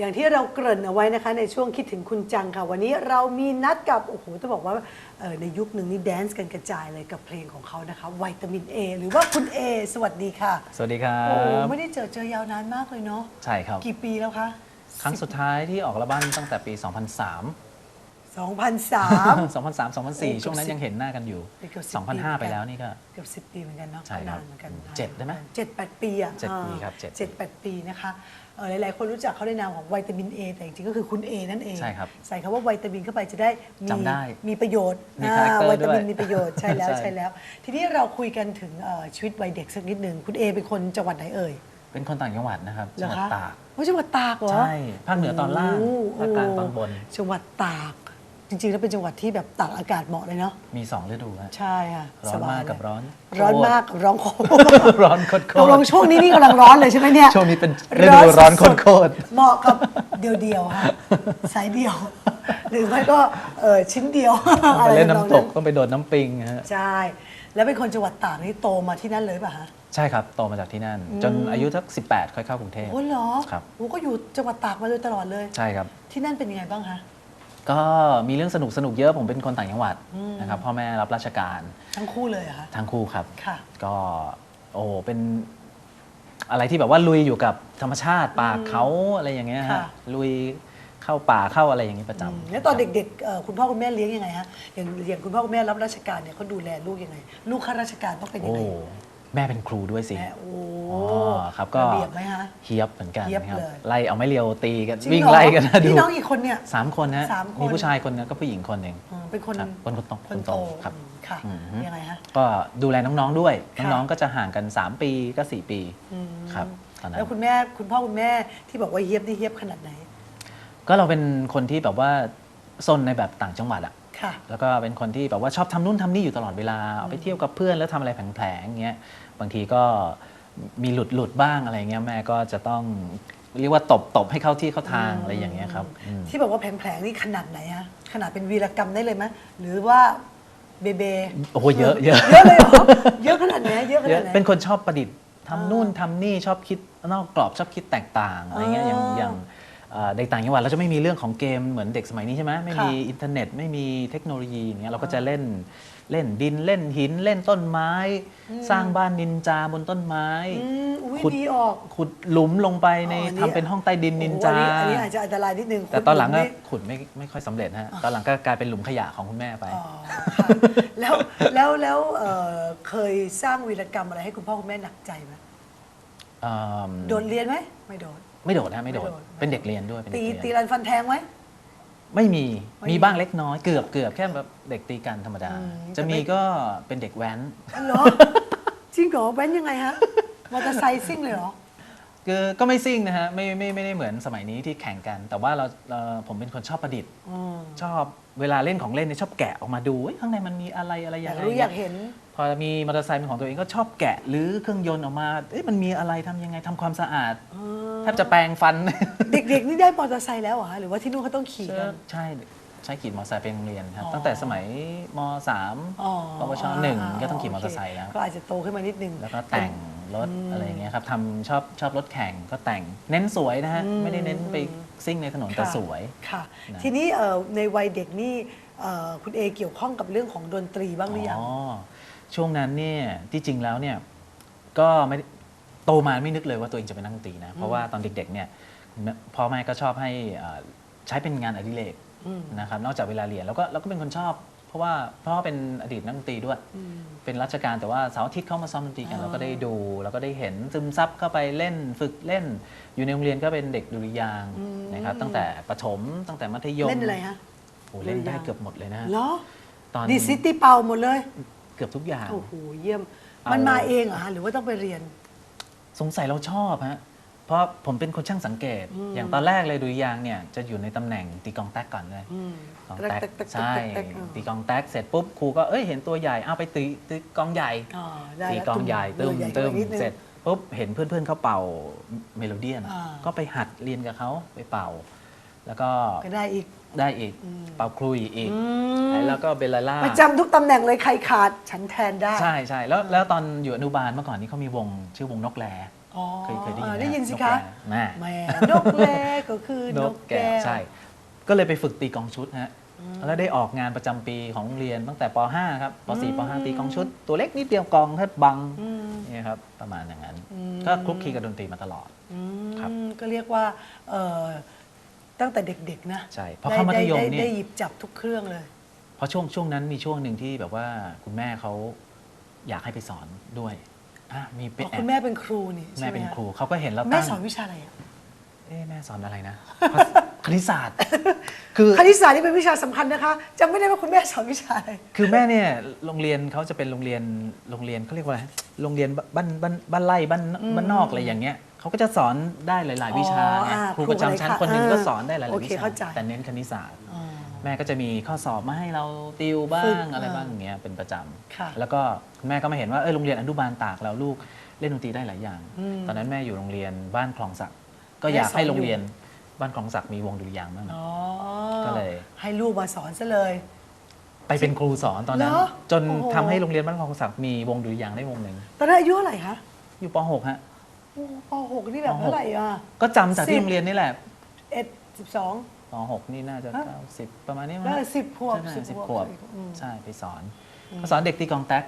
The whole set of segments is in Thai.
อย่างที่เราเกริ่นเอาไว้นะคะในช่วงคิดถึงคุณจังค่ะ วันนี้เรามีนัดกับโอ้โหต้องบอกว่าเอ่อในยุคหนึ่งนี่แดนซ์กันกระจายเลยกับเพลงของเขานะคะวิตามิน A หรือว่าคุณ A สวัสดีค่ะสวัสดีครัโอ้โหบ ไม่ได้เจอเจอยาวนานมากเลยเนาะใช่ครับ กี่ปีแล้วคะ ครั้งสุดท้ายที่ออกอัลบั้มตั้งแต่ปี 2003 2003 2003โอ้2004 ช่วงนั้นยังเห็นหน้ากันอยู่ เกือบ10ปี 2005 ไปแล้วนี่ก็ เกือบสิบปีเหมือนกันเนาะใช่ครับนานเหมือนกันเจ็ดได้ไหมเจ็ดแปดปีอะเจ็ดปีอ่าครับเจ็ดปีเจ็ดแปดปีนะคะเอ่อหลาย ๆ คนรู้จักเขาในนามของวิตามิน A แต่จริงๆก็คือคุณ A นั่นเองใช่ครับใส่คำว่าวิตามินเข้าไปจะได้มีจำได้มีประโยชน์มีอ่า character วิตามินด้วยมีประโยชน์ใช่แล้วใช่ ใช่แล้ว ทีนี้เราคุยกันถึงเอ่อชีวิตวัยเด็กสักนิดหนึ่งคุณ A เป็นคนจังหวัดไหนเอ่ยเป็นคนต่างจังหวัดนะครับเหรจัองหวัดคะตาก โอ้จังหวัดตากเหรอ ใช่ ภาคเหนือตอนล่างโภาคกลางตอนบน จังหวัดตาก จริงๆ แล้วเป็นจังหวัดที่แบบตากอากาศเหมาะเลยเนาะมี2ฤดูฮะ ใช่ค่ะร้อนมากสบยกับร้อนร้อนมากกับร้อนโคตรร้อนโคตรตกลงช่วงนี้นี่กำลังร้อนเลยใช่ไหมเนี่ยช่วงนี้เป็นฤดูร้อนโคตรเหมาะกับเดียวๆค่ะสายเดียว หรือไม่ก็เออชิ้นเดียวๆอะไปไรเล่นทำน้ำตกต้องไปโดดน้ำปิงฮะใช่ แล้วเป็นคนจังหวัดตากนี่โตมาที่นั่นเลยป่ะฮะใช่ครับโตมาจากที่นั่น จนอายุสัก18 ค่อยเข้ากรุงเทพโอ้เหรอครับโอ้ก็อยู่จังหวัดตากมาโดยตลอดเลยใช่ครับที่นั่นเป็นยังไงบ้างคะ ก็มีเรื่องสนุกสนุกๆเยอะผมเป็นคนต่างจังหวัดนะครับพ่อแม่รับราชการทั้งคู่เลยเหรอะคะทั้งคู่ครับค่ะก็โอ้เป็นอะไรที่แบบว่าลุยอยู่กับธรรมชาติป่าเขาอะไรอย่างเงี้ยฮะค่ะลุยเข้าป่าเข้าอะไรอย่างงี้ประอืมจำแล้วตอนเด็กๆเอ่อคุณพ่อคุณแม่เลี้ยงยังไงฮะอย่างอย่างคุณพ่อคุณแม่รับราชการเนี่ยเขาดูแลลูกยังไง ลูกข้าราชการต้องเป็นยังโอ้ไงแม่เป็นครูด้วยสิแม่โอ้อ๋อ ครับก็ระเบียบไหมฮะเฮียบเหมือนกันเฮียบครับเลยไล่เอาไม้เรียวตีกันจริวิ่งเหรอไล่กันนะดูพี่น้องกี่คนเนี่ย สามคนนะสามคน มีผู้ชายคนนึงก็ผู้หญิงคนหนึ่ง อืมเป็นคนครับคนโตคนโตครับอืมค่ะอืม ยังไงฮะ ก็ดูแลน้องๆด้วย ค่ะ น้องๆก็จะห่างกัน 3 ปีก็ 4 ปีอืมครับตอนนั้แล้วนคุณแม่คุณพ่อคุณแม่ที่บอกว่าเฮียบนี่เฮียบขนาดไหนก็เราเป็นคนที่แบบว่าซนในแบบต่างจังหวัดอะค่ะ แล้วก็เป็นคนที่แบบว่าชอบทำนู่นทำนี่อยู่ตลอดเวลาเอาไปเที่ยวกับเพื่อนแล้วทำอะไรแผลงๆอย่างเงี้ยบางทีก็ มีหลุดหลุดๆบ้างอะไรเงี้ยแม่ก็จะต้องเรียกว่าตบตบให้เข้าที่เข้าทางอะไรอย่างเงี้ยครับอืมที่บอกว่าแผลงๆนี่ขนาดไหนฮะขนาดเป็นวีรกรรมได้เลยไหมหรือว่าเบเบโอ้โหเยอะเยอะเยอะเลยเหรอเยอะขนาดไหนเยอะขเยนาอะดไหนเป็นคนชอบประดิษฐ์ทำนู่นทำนี่ชอบคิดนอกกรอบชอบคิดแตกต่างอะไรเงี้ยอย่างอ๋อออย่างเอ่อเด็กต่างจังหวัดเราจะไม่มีเรื่องของเกมเหมือนเด็กสมัยนี้ใช่ไหมไม่มีค่ะอินเทอร์เน็ต ไม่มีเทคโนโลยีอย่างเงี้ยเราก็จะเล่น เล่นดินเล่นหินเล่นต้นไม้ สร้างบ้านนินจาบนต้นไม้อืมอุ้ยขุดดีออกขุดหลุมลงไปในอ๋ออันนี้ทำเป็นห้องใต้ดินนินจาโอ้โหอันนี้อันนี้อาจจะอันตรายนิดนึงแต่ตอนหลังก็คุณขุดไม่ไม่ค่อยสำเร็จฮะตอนหลังก็กลายเป็นหลุมขยะของคุณแม่ไปอ๋อค่ะแล้วแล้วแล้วเอ่อเคยสร้างวีรกรรมอะไรให้คุณพ่อคุณแม่หนักใจไหมเอิ่มโดนเรียนไหมไม่โดนไม่โดดนะไม่โดดไม่โดดเป็นเด็กเรียนด้วยเป็นตีเด็กเรียนตีรันฟันแทงไหม ไม่มีไม่มีมีบ้างเล็กน้อยเกือบเกือบแค่แบบเด็กตีกันธรรมดาอืมจะมีแต่ไม่ก็เป็นเด็กแว้นเหรอจริงเหรอแว้นยังไงฮะมอเตอร์ไซค์ซิ่งเลยเหรอคือก็ไม่ซิ่งนะฮะไม่ไม่ไม่ได้เหมือนสมัยนี้ที่แข่งกัน แต่ว่าเราเราผมเป็นคนชอบประดิษฐ์อืมชอบเวลาเล่นของเล่นเนี่ยชอบแกะออกมาดูเอ้ยข้างในมันมีอะไรอะไรออยาย่ากงไรรู้อยากเห็น พอมีมอเตอร์ไซค์เป็นของตัวเองก็ชอบแกะหรือเครื่องยนต์ออกมาเอ้ยมันมีอะไรทำยังไงทำความสะอาด แทบจะแปรงฟัน เด็กๆนี่ได้มอเตอร์ไซค์แล้วเหรอฮะหรือว่าที่นู่นเขาต้องขี่กัน ใช่ใช้ขี่มอเตอร์ไซค์ไปโรงเรียนครับ อ๋อตั้งแต่สมัยมสามอ๋อปวชหนึ่งก็ต้องขี่มอเตอร์ไซค์โแล้ว ก็อาจจะโตขึ้นมานิดนึง แล้วก็แต่งรถอะไรอย่างเงี้ยครับทำชอบชอบรถแข่งก็แต่งเน้นสวยนะฮะอืมไม่ได้เน้นไปซิ่งในถนนแต่ค่ะ สวย ค่ะ นะทีนี้เอ่อในวัยเด็กนี่เอ่อคุณเอเกี่ยวข้องกับเรื่องของดนตรีบ้างหรือยังอ๋อช่วงนั้นเนี่ยที่จริงแล้วเนี่ยก็ไม่ได้โตมาไม่นึกเลยว่าตัวเองจะเป็นนักดนตรีนะ เพราะว่าตอนเด็กๆเนี่ยพ่อแม่ก็ชอบให้เอ่อใช้เป็นงานอดิเรกอืมนะครับนอกจากเวลาเรียนแล้วก็เราก็เป็นคนชอบ เพราะว่าพ่อเป็นอดีตนักดนตรีด้วยอืมเป็นราชการแต่ว่าเสาร์อาทิตย์เข้ามาซ้อมดนตรีกันอ๋อเราก็ได้ดูเราก็ได้เห็นซึมซับเข้าไปเล่นฝึกเล่น อยู่ในโรงเรียนก็เป็นเด็กดุริยางค์นะครับตั้งแต่ประถมตั้งแต่มัธยมเล่นอะไรฮะโอ้เล่นได้ดุริยางค์เกือบหมดเลยนะเหรอตอนดีซิตี้เป่าหมดเลย เกือบทุกอย่างโอ้โหเยี่ยมเอามันมาเองเหรอฮะหรือว่าต้องไปเรียน สงสัยเราชอบฮะเพราะผมเป็นคนช่างสังเกต อย่างตอนแรกเลยดุริยางค์เนี่ยจะอยู่ในตำแหน่งตีกลองแต๊กก่อนเลยอืมกลองแต๊แต๊กกแต๊กแต๊กใช่แต๊กแต๊กตีกลองแต๊กเสร็จปุ๊บครูก็เอ้ยเห็นตัวใหญ่เอาไปตีตีกลองใหญ่อ๋อได้ตีแล้วกลองใหญ่ตึมใหญ่ตึมกว่านิดนึงเสร็จปุ๊บเห็นเพื่อนๆเขาเป่าเมโลเดียนอ่าก็ไปหัดเรียนกับเขาไปเป่า แล้วก็ก็ได้อีก ได้อีกเป่าคลุยอีกอืมแล้วก็เบลลาล่าประจำทุกตำแหน่งเลยใครขาดฉันแทนได้ใช่ใช่แล้วแล้วตอนอยู่อนุบาลเมื่อก่อนนี้เขามีวงชื่อวงนกแลอ๋อเคยเคยได้ยินเออหมได้ยินสิกคะแร่แหม่นกแรก็คือนนกกแก้แก้ววใช่ ก็เลยไปฝึกตีกลองชุดฮะแล้วได้ออกงานประจำปีของโรงเรียนตั้งแต่ป .5 ครับป .4 ป .5 ตีกลองชุด ตัวเล็กนิดเดียวกลองแค่บังอืมเนี่ยครับประมาณอย่างนั้นอืมก็คลุกคลีกับดนตรีมาตลอดอืมครับก็เรียกว่าเอ่อ ตั้งแต่เด็กๆนะใช่พอเข้ามัธยมได้ได้เนี่ย ได้หยิบจับทุกเครื่องเลย เพราะช่วงช่วงนั้นมีช่วงหนึ่งที่แบบว่าคุณแม่เขาอยากให้ไปสอนด้วยอะมีเป็นอ๋อแอคุณบแม่เป็นครูนี่แม่ใช่ไหมเป็นคะครูเขาก็เห็นเราแม่ตั้งสอนวิชาอะไรอะเอ๊ะแม่สอนอะไรนะ คณิตศาสตร์ คือคณิตศาสตร์นี่เป็นวิชาสำคัญนะคะจำไม่ได้ว่าคุณแม่สอนวิชาอะไรคือแม่เนี่ยโรงเรียนเขาจะเป็นโรงเรียนโรงเรียนเขาเรียกว่าอะไรโรงเรียนบ้านบ้านบ้านไร่บ้านบ้านนอกอะไรอย่างเงี้ย เขาก็จะสอนได้หลาย ๆ วิชาอ๋อไงอ่าครูประจำชั้นครูอะไรคะคนหนึ่งก็อ่าสอนได้หลาย โอๆเควิชา เข้าใจ แต่เน้นคณิตศาสตร์ อ๋อ แม่ก็จะมีข้อสอบมาให้เราติวบ้าฝึงกอะไรอ่าบ้างอย่างเงี้ยเป็นประจค่ะำแล้วก็คุณแม่ก็มาเห็นว่าเออโรงเรียนอนุบาลตากแล้วลูกเล่นดนตรีได้หลายอย่าง อืมตอนนั้นแม่อยู่โรงเรียนบ้านคลองสักก็แม่อยากให้สอนอยู่โรงเรียนบ้านคลองสักมีวงดุริยางค์บ้างอ๋อก็เลย ให้ลูกมาสอนซะเลย ไปเป็นครูสอนตอนนั้น เหรอจนโอ้โห ทำให้โรงเรียนบ้านคลองสักมีวงดุริยางค์ได้วงหนึ่งตอนนั้นอายุเท่าไหร่คะอยู่ป .6 ฮะโอ้ ปหกนี่แบบปหก เท่าไหร่อะ ก็จำจากสิที่บโรงเรียนนี่แหละเอ็ดสิบสอง ป .6 นี่น่าจะฮะ90ประมาณนี้มั้งได้สิบขวบใช่สิบสิบขวบขวบอืม ใช่ไปสอนก็สอนเด็กตีกลองแท็ก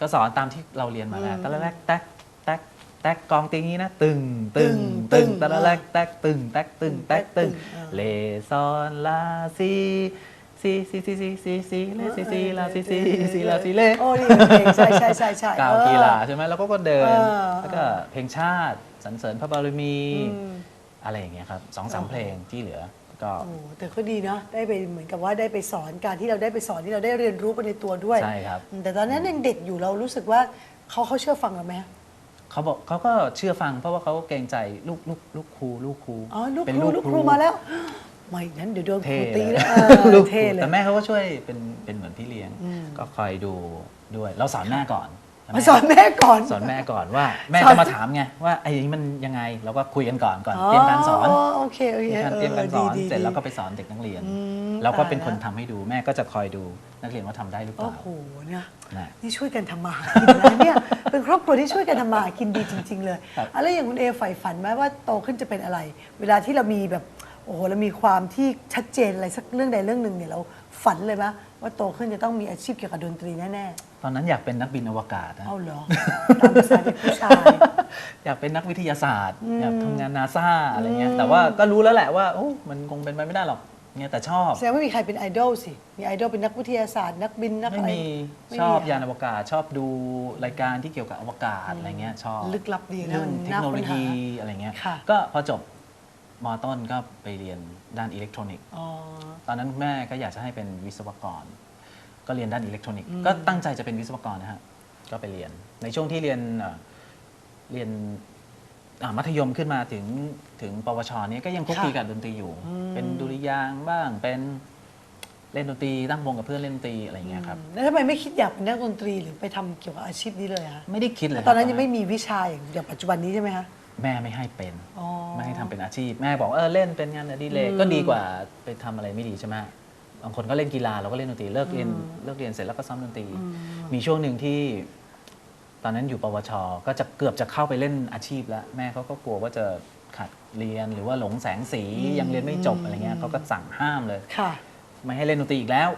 ก็สอนตามที่เราเรียนมาแหละอืมตอนแรกแท็กแท็กแท็กกลองตีงี้นะ ตึงตึงตึตึงงตอนแรกแท็กตึงแท็กตึงแท็กตึงอ่า เลซอนลาซี ซีซีซีซีซีซีเลซีซีลาซีซีซีลาซีเลโอ้นี่เป็นเพลงใช่ใช่ใช่ใช่กาวเออกีฬาใช่ไหมแล้วก็ก็เดินเออแล้วก็เพลงชาติสรรเสริญพระบารมีอืมอะไรอย่างเงี้ยครับสองสามโอ้โหเพลงที่เหลือก็โอ้แต่ก็ดีเนาะได้ไปเหมือนกับว่าได้ไปสอนการที่เราได้ไปสอนที่เราได้เรียนรู้ไปในตัวด้วยใช่ครับอืมแต่ตอนนั้นยังเด็กอยู่เรารู้สึกว่าเขาเขาเชื่อฟังเราไหมเขาบอกเขาก็เชื่อฟังเพราะว่าเขาเกรงใจลูกลูกลูกครูลูกครูอ๋อลูกเป็นครูลูกครูมาแล้ว ไม่งั้นเดี๋ยวโดนคเท่รูตีเลนะยเออลูกครูเท่เลยแต่แม่เขาก็ช่วยเป็นเป็นเหมือนพี่เลี้ยงอืมก็คอยดูด้วย เราสอนแม่ก่อนมาสอนแม่ก่อนสอนแม่ก่อนว่า แม่สอนจะมาถามไงว่าไอ้นี้มันยังไงเราก็คุยกันก่อนก่อนเตรียมการสอนโอเคโอเตเครียมการเตรียมการสอนดีดีเสร็จดีแล้วก็ไปสอนเด็กนักเรียนอืมเราก็เป็นตายคนแล้วทำให้ดูแม่ก็จะคอยดูนักเรียนว่าทำได้หรือเปโอ้ล่าโหเนี่ยนะนี่ช่วยกันทำมาหากินนะเนี่ยเป็นครอบครัวที่ช่วยกันทำมาหากินดีจริง ๆ เลยครับอะไรอย่างคุณเอใฝ่ฝันไหมว่าโตขึ้นจะเป็นอะไร เวลาที่เรามีแบบ โอ้โหเรามีความที่ชัดเจนอะไรสักเรื่องใดเรื่องหนึ่งเนี่ยเราฝันเลยไหมว่าโตขึ้นจะต้องมีอาชีพเกี่ยวกับดนตรีแน่ตอนนั้นอยากเป็นนักบินอวกาศๆนะ เอาเหรอตามภาษาเด็กผู้ชาย อยากเป็นนักวิทยาศาสตร์อืมอยากทำงานนาซาอะไรเงี้ยอืมแต่ว่าก็รู้แล้วแหละว่าโอ้มันคงเป็นไปไม่ได้หรอกเนี่ยแต่ชอบ แสดงว่ามีใครเป็นไอดอลสิ มีไอดอลเป็นนักวิทยาศาสตร์ นักบินนักไม่อะไร มีไม่ชอบเหรยานอวกาศ ชอบดูรายการที่เกี่ยวกับอวกาศอะไรเงี้ยชอบลึกลับดีนะเรื่องมันเทคน่าโนค้โลนหายีอะไรเงี้ยค่ะ ก็พอจบ มต้นก็ไปเรียนด้านอิเล็กทรอนิกส์ อ๋อ ตอนนั้นแม่ก็อยากจะให้เป็นวิศวกร ก็เรียนด้านอิเล็กทรอนิกส์ก็ตั้งใจจะเป็นวิศวกรนะฮะ ก็ไปเรียน ในช่วงที่เรียนเอ่อเรียนอ่ามัธยมขึ้นมาถึงถึงปวชเนี้ก็ยังคลุกคลีค่ะกับดนตรีอยู่อืมเป็นดุริยางค์บ้าง เป็นเล่นดนตรีตั้งวงกับเพื่อนเล่นดนตรีอะไรอย่างเงี้ยครับ แล้วทำไมไม่คิดอยากเป็นนักดนตรีหรือไปทำเกี่ยวกับอาชีพนี้เลยคะไม่ได้คิดเลยตอนนั้นครับยังไม่มีวิชาอย่างอย่างปัจจุบันนี้ใช่ไหมคะ แม่ไม่ให้เป็นอ๋อไม่ให้ทำเป็นอาชีพ แม่บอกเออเล่นเป็นงานอดิเรกอืมก็ดีกว่าไปทำอะไรไม่ดีใช่ไหมบางคนก็เล่นกีฬาเราก็เล่นดนตรีเลิกเรียนอืมเลิกเรียนเสร็จแล้วก็ซ้อมดนตรีอืมมีช่วงหนึ่งที่ ตอนนั้นอยู่ปวช ก็จะเกือบจะเข้าไปเล่นอาชีพแล้ว แม่เขาก็กลัวว่าจะขาดเรียนหรือว่าหลงแสงสียังเรียนไม่จบอะไรเงี้ยเขาก็สั่งห้ามเลยค่ะไม่ให้เล่นดนตรีอีกแล้ว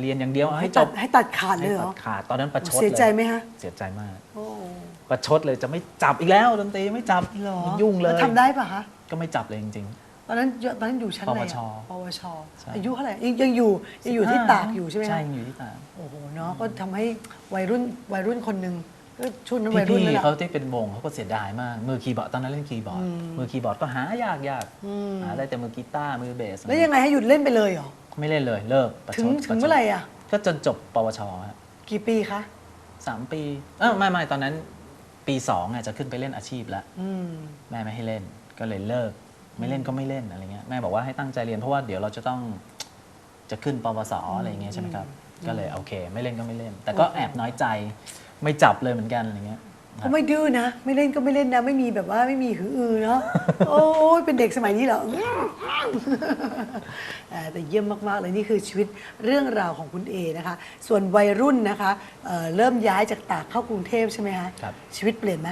เรียนอย่างเดียวเอาให้จตับดให้ตัดขาดเลยเหรให้อตัดขาดตอนนั้นประชดเสียใจเลยไหมฮะเสียใจมากโอ้ ประชดเลยจะไม่จับอีกแล้วดนตรีไม่จับเหรอยุ่งเลยแวทำได้ปะคะก็ไม่จับเลยจริง ตอนนั้นตอนนั้นอยู่ชั้นไหนอะปวชปวชใช่ อายุเท่าไหร่ยังยังอยู่ๆยังอยู่ที่ตากอยู่ใช่ไหมคะ ใช่ยังอยู่ที่ตากโอ้โหเนาะก็ทำให้วัยรุ่นวัยรุ่นคนหนึ่งก็ช่วงนั้นวัยรุ่นพี่นั่นแหละๆเขาที่เป็นวงเขาก็เสียดายมาก มือคีย์บอร์ดตอนนั้นเล่นคีย์บอร์ดอืม มือคีย์บอร์ดก็หายากยากอืมหาได้แต่มือกีตาร์มือเบสแล้วยังไงให้หยุดเล่นไปเลยเหรอไม่เล่นเลยเลิกประชถึงดถึปงระชดเมื่อไหร่อะ ก็จนจบปวชฮะ กี่ปีคะ สามปีเออไม่ไม่ตอนนั้น ปีสองอะจะขึ้นไปเล่นอาชีพแล้วอืมแม่ไม่ให้เล่นก็เลยเลิก ไม่เล่นก็ไม่เล่นอะไรเงี้ยแม่บอกว่าให้ตั้งใจเรียนเพราะว่าเดี๋ยวเราจะต้องจะขึ้นปวสอะไรเงี้ยใช่ไหมครับ ก็เลยโอเค ไม่เล่นก็ไม่เล่น แต่ก็แอบน้อยใจไม่จับเลยเหมือนกันอะไรเงี้ย ก็ไม่ดื้อนะ ไม่เล่นก็ไม่เล่นนะ ไม่มีแบบว่าไม่มีหืออือเนาะโอ้ยเป็นเด็กสมัยนี้เหรออ่าแต่เยี่ยมมากๆเลยนี่คือชีวิตเรื่องราวของคุณเอนะคะ ส่วนวัยรุ่นนะคะเอ่อเริ่มย้ายจากตากเข้ากรุงเทพใช่ไหมคะครับชีวิตเปลี่ยนไหม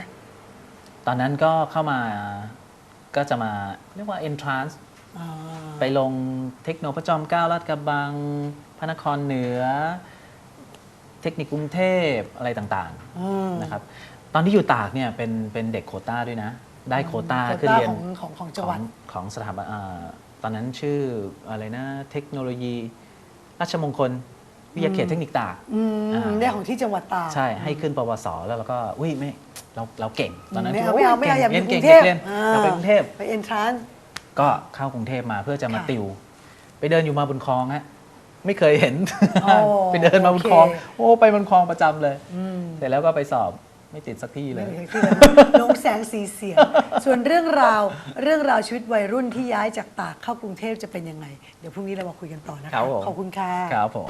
ตอนนั้นก็เข้ามาก็จะมาเรียกว่า entrance อ่าไปลงเทคโนพระจอมเกล้าลาดกระบัง พระนครเหนือ เทคนิคกรุงเทพอะไรต่างอืมๆนะครับ ตอนที่อยู่ตากเนี่ยเป็นเป็นเด็กโควต้าด้วยนะ ได้โควต้าโควต้าขึ้นเรียนของของของจังหวัดของของสถาบันอ่าตอนนั้นชื่ออะไรนะเทคโนโลยี ราชมงคลวิทยาเขตเทคนิคตาก อืมอ่า ได้ของที่จังหวัดตาก ใช่ให้ขึ้นปวสแล้วเราก็อุ้ยไม่เราเราเก่งตอนนั้นไม่คิดเอาว่าไม่เอาไม่เอาอยากเรียนอยู่เก่งกรุงเทพเรียนอ่าอยากไปกรุงเทพ ไปเอนทรานซ์ ก็เข้ากรุงเทพมาเพื่อจะมาค่ะติว ไปเดินอยู่มาบนคลองฮะไม่เคยเห็น อ๋อ ไปเดินมาบนคลอง โอเคโอ้ไปบนคลองประจำเลยอืมเสร็จแล้วก็ไปสอบ ไม่ติดสักที่เลไม่ยมีใครที่เลยลงแสงสีเสียง ส่วนเรื่องราวเรื่องราวชีวิตวัยรุ่นที่ย้ายจากตากเข้ากรุงเทพจะเป็นยังไง เดี๋ยวพรุ่งนี้เรามาคุยกันต่อนะครัคะบผม ขอบคุณค่ะ ครับผม